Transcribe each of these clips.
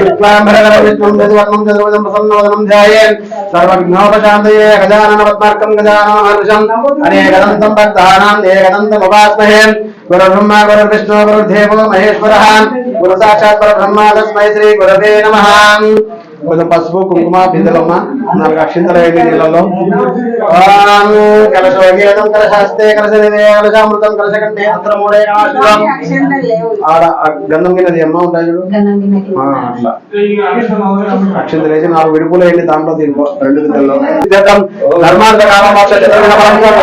శుక్లాంబరధరం విష్ణుం యదువర్ణం చతుర్భుజం ప్రసన్నవదనం ధ్యాయేన్ సర్వజ్ఞోపశాంతయే గజానన పద్మార్కం గజానమహర్షం అనేకదంతం భక్తానాం ఏకదంతముపాస్మహే గురుబ్రహ్మ గురుర్విష్ణు కొంచెం పసుపు కుంకుమ బిందెలమ్మ నాలుగు అక్షింతలు వేయండి నీళ్ళలో కలశ కలశోగేదం కలశాస్తే కలశ కలశామృతం కలశకంఠే అంతరమూడే ఆశ్రం ఆడ గంధం కింద అమ్మ ఉంటాయి చూడు? అట్లా. అక్షంత లేచి నాలుగు విడుపులు వేయండి దాంట్లో దీంట్లో రెండు గిన్నెల్లో సిద్ధం ధర్మాంత కామమోక్ష చతుర్విధ పరమోక్ష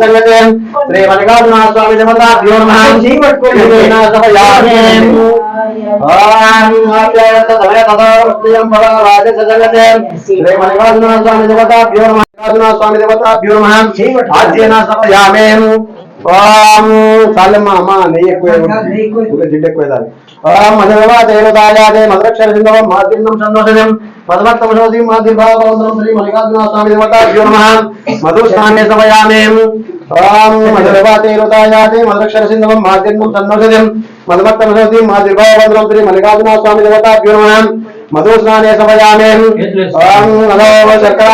సంగతే శ్రీ మల్లికార్జున స్వామి దేవతాభ్యో శ్రీ మల్లికార్జున స్వామి దేవతాభ్యో చాలమ్మ అమ్మ నెయ్యి ఎక్కువ జిడ్డు ఎక్కువ. ఓం మధురవా దేవతాయాదే మధురక్షర సింధవం మాదిన్నం సంతోషం పదమత్తమ శోధి మాదిర్భావవంతం శ్రీ మల్లికార్జున స్వామి దేవతాభ్యో నమః. మధుస్నాన్య సమయామి. ఓం మధురవా దేవతాయాదే మధురక్షర సింధవం మాదిన్నం సంతోషం పదమత్తమ శోధి మాదిర్భావవంతం శ్రీ మల్లికార్జున స్వామి దేవతాభ్యో నమః. మధుస్నానే సమయామి. ఓం నమో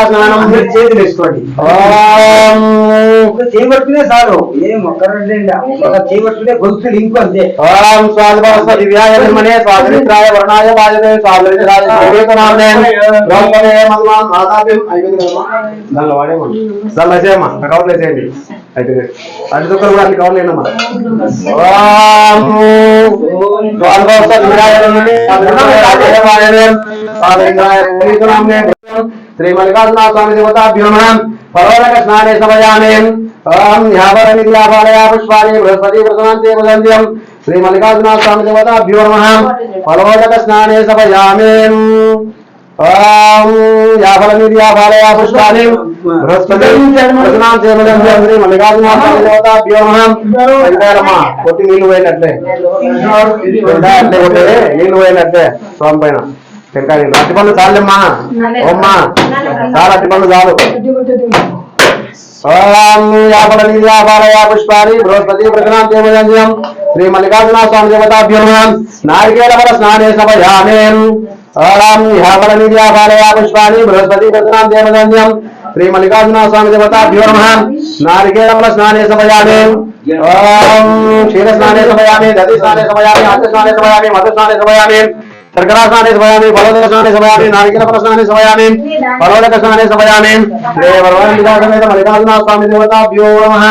స్నానం చేతులు వేసుకోండి. ఓం. చేయబట్టుకునే చాలు ఏం ఒక్కరండి చేయబట్టుకునే గొంతులు ఇంకో అంతే. ఓం స్వాదిభవస్వ దివ్యాయ నిర్మణే స్వాదిత్రాయ వర్ణాయ వాయువే స్వాదిరాయ స్వేతనామే లోకమే మన్మాన్ మాతాపిం అయిపోయింది కదమ్మా దానిలో వాడేమా. దానిలో వేసేయమ్మా. ఆ కవర్లు వేసేయండి. అయిపోయింది అటు దుఃఖాలు కూడా అన్ని కవర్లు ఓం. దివ్యాయ నిర్మణే స్వాదిరాయ స్వేతనామే శ్రీ మల్లికార్జున స్వామి దేవతాభ్యో నమః పరోరక స్నానే సమయామి ఓం యావర విద్యాపాలయ పుష్పాణి బృహస్పతి ప్రసనాంతే వదంత్యం శ్రీ మల్లికార్జున స్వామి దేవతాభ్యో నమః పరోరక స్నానే సమయామి ఓం యావర విద్యాపాలయ పుష్పాణి బృహస్పతి ప్రసనాంతే వదంత్యం శ్రీ మల్లికార్జున స్వామి దేవతాభ్యో నమః వెంకటరమ్మ కొట్టి నీళ్ళు పోయినట్లే అట్లే కొట్టేది నీళ్ళు పోయినట్లే స్వామి పైన టెంకాయ నీళ్ళు అట్టి పనులు చాలమ్మా. ఓమ్మా. చాలా అట్టి పనులు చాలు. ఓం యాపల నీలాపాలయ పుష్పాని బృహస్పతి ప్రసనాంతేమయంజం శ్రీ మల్లికార్జున స్వామి దేవతాభ్యో నమః నారికేల ఫల స్నానే సమయామి. ఓం యాపల నీలాపాలయ పుష్పాని బృహస్పతి ప్రసనాంతేమయంజం శ్రీ మల్లికార్జున స్వామి దేవతాభ్యో నమః నారికేల ఫల స్నానే సమయామి. ఓం క్షీర స్నానే సమయామి దధి స్నానే సమయామి ఆచ స్నానే సమయామి మధు స్నానే సమయామి. శర్కరా స్నానే సమయామి ఫలోదక స్నానే సమయామి నారికేల ఫల స్నానే సమయామి ఫలోదక స్నానే సమయామి దేవరవాణిదాసమేత మల్లికార్జున స్వామి దేవతాభ్యో నమః.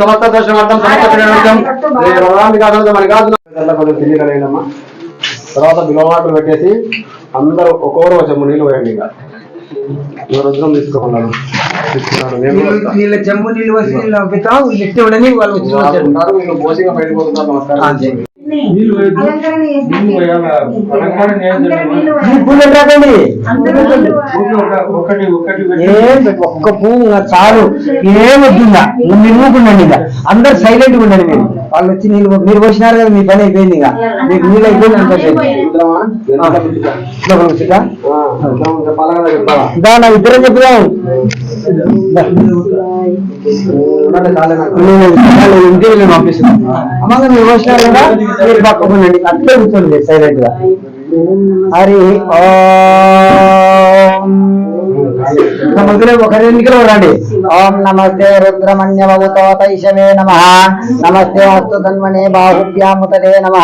సమస్త దర్శనార్థం సమస్త తెలియగలేదమ్మా తర్వాత బిలవాటలు పెట్టేసి అందరూ ఒక్కొక్కరు వచ్చాము నీళ్ళు పోయండి ఇక. రుద్రం తీసుకున్నాను. నీళ్ళ చెంబు నీళ్ళు వచ్చి పంపిస్తాం ఉండని వాళ్ళు వచ్చి. ఉంటారు, బోసిగా బయటకు నమస్కారం. ఒక్క పువ్వు చాలు. ఏం వద్దుగా మీరు ఊరుకుండండి ఇక. అందరు సైలెంట్గా ఉండండి మీరు. వాళ్ళు వచ్చి నీళ్ళు మీరు పోసినారు కదా మీ పని అయిపోయింది ఇక. మీకు నీళ్ళు అయిపోయింది నా ఇద్దరం చెప్పుదాం దా. నేను పంపిస్తున్నాను అమ్మగా మీరు మీరు అట్లే కూర్చోండి సైలెంట్గా హరి ఓం మొదలే ఒక ఎన్నికలు రండి. ఓం నమస్తే రుద్రమణ్యవతైషవే నమ. నమస్తే అస్తు ధన్వనే బాహుభ్యాముతలే నమ.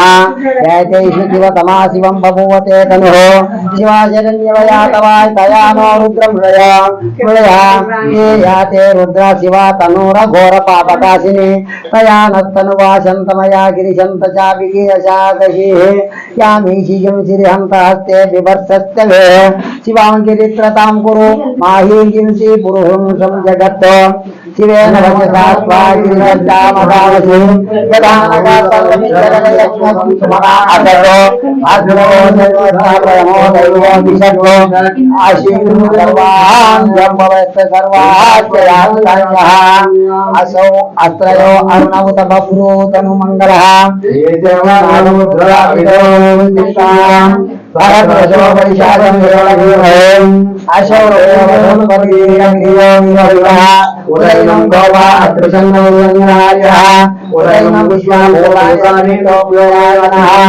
శివ తమా శివం బభూవతే తను. శివాశరణ్యవయాతవాయ తయానో రుద్రం యాతే రుద్ర శివ తనూర ఘోర పాపకాశిని. తయానస్తను వాసంతమయా గిరిశంత చాపికి యశాకశి యామీశియం శ్రీహంత హస్తే బిభర్సస్తవే శివాంగిరి గిరిత్రతాం కురు మాహీంసి పురుహంసం జగత్ శివేన అసౌ అస్త్రయో అర్ణవత బభ్రూతను మంగళః ఉదయం దేవా నాలుగు రుద్రాభిషేకం రుద్రాభిషేకం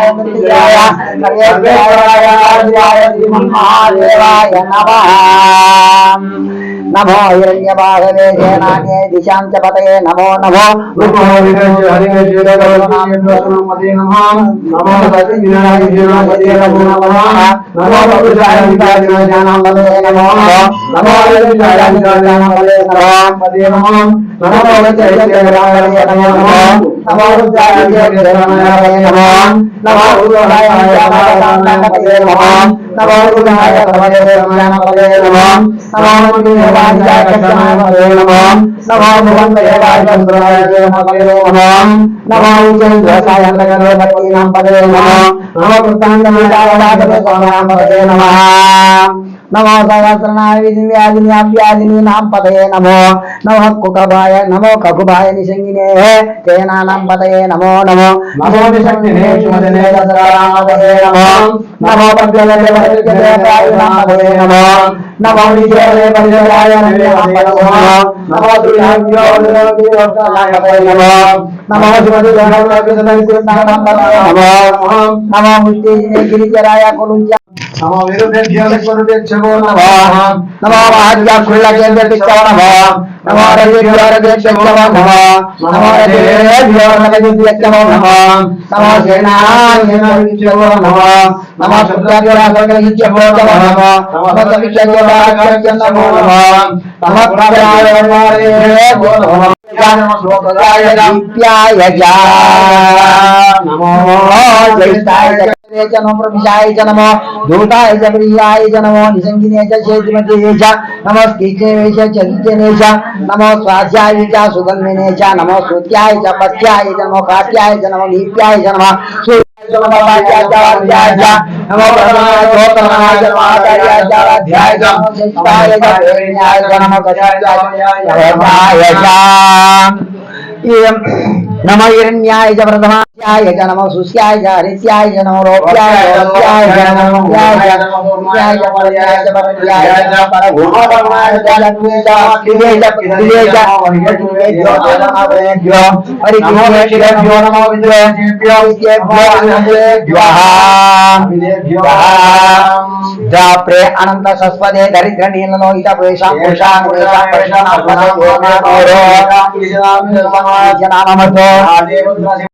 హస్తు భగవాన్ విశ్వేశ్వరాయ నమో హిరణ్యబాహవే సేనాన్యే దిశాం చ పతయే నమో నమో నమో సహస్రనాయ విధివ్యాధిని అవ్యాధిని నాం పతయే నమో నమో కుకభాయ నమో కకుభాయ నిశంగినే తేనానాం పతయే నమో. నమో నమో నిశంగినే శుమదనే దసరామపతయే నమో నమో పంచలే పరిచయ ప్రాయునాం పతయే నమో నమో విజయలే పరిచయాయ నమో నమో దుర్యాభ్యో నిరోగియోక్తాయ పతయే నమో నమో శివది జగన్నాథ సదైకున్నాం పతయే నమో నమో ముష్టిజినే గిరిజరాయ కులుంచ నమో విరుద్ధేభ్యో విశ్వరుద్ధేభ్యో నమః నమో మహాద్యాకుళ్ళ కేంద్రపిచ్చవ నమో నమో రవిద్వారదేశవ నమో నమో రవిద్వారదేశవ నమో నమో సేనాన్యవ నమో నమో శుద్ధాగ్రాసకరిచ్చవ నమో నమో సవిచ్చవ నమో నమో నమో ప్రాణాయ నమో నమో జయ నమో ప్రభిషాయ చ నమో దూతాయ చ ప్రియాయ చ నమో నిసంగినే చ చేతిమతే చ నమో స్కీచే చ చరిచనే చ నమో స్వాధ్యాయ చ సుగన్మినే చ నమో శ్రుత్యాయ చ పథ్యాయ చ నమో కాట్యాయ చ నమో నీత్యాయ చ నమో సూర్యాయ చ నమో వాచ్యాయ చ వాచ్యాయ చ నమో ప్రథమాయ చ గోతమాయ చ నమో ఆచార్యాయ చ అధ్యాయ చ నమో శిష్టాయ చ ప్రేమ్యాయ చ నమో గజాయ చ వేదాయ చ ఇయం నమ హిరణ్యాయ చ ప్రథమాయ చ నమో సుస్యాయ చ హరిత్యాయ చ నమో రోప్యాయ రోప్యాయ చ నమో వ్యాయ చ నమో పూర్ణాయ చ పరయాయ చ పరయాయ చ పరభూమపరమాయ చ లక్ష్మీ చ కిరే చ పిత్రే చ వరికిరేభ్యో నమో వేభ్యో వరికిరేభ్యో నమో జనామతో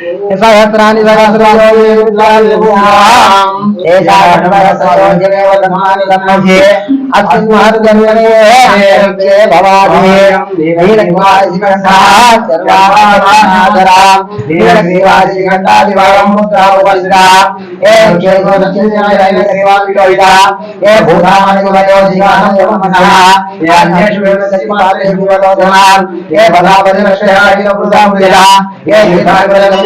ఆచీరా ముఖాకృతి సహస్రాన్ని సహస్రాన్ని అస్మిన్ మహద్గణే భవాది నీలగ్వాసికంఠా సర్వానాదరా నీలగ్వాసికంఠాదివరం ముద్రావస్రా ఏ కేశోదచిన్యైనగ్రీవామిలోయిత ఏ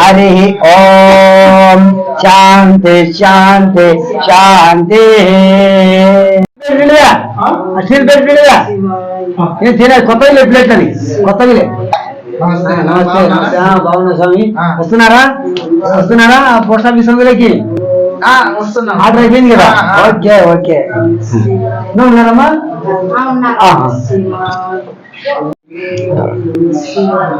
హరి ఓం. శాంతి శాంతి శాంతి. సీల్ ప్లేట్ అది. కొత్తగా నమస్తే నమస్తే బాగున్నా స్వామి. వస్తున్నారా? వస్తున్నారా? పోస్ట్ ఆఫీస్ అందులోకి? ఆర్డర్ అయిపోయింది కదా? Okay okay. నువ్వు ఉన్నారమ్మా ఆహా. శివాయ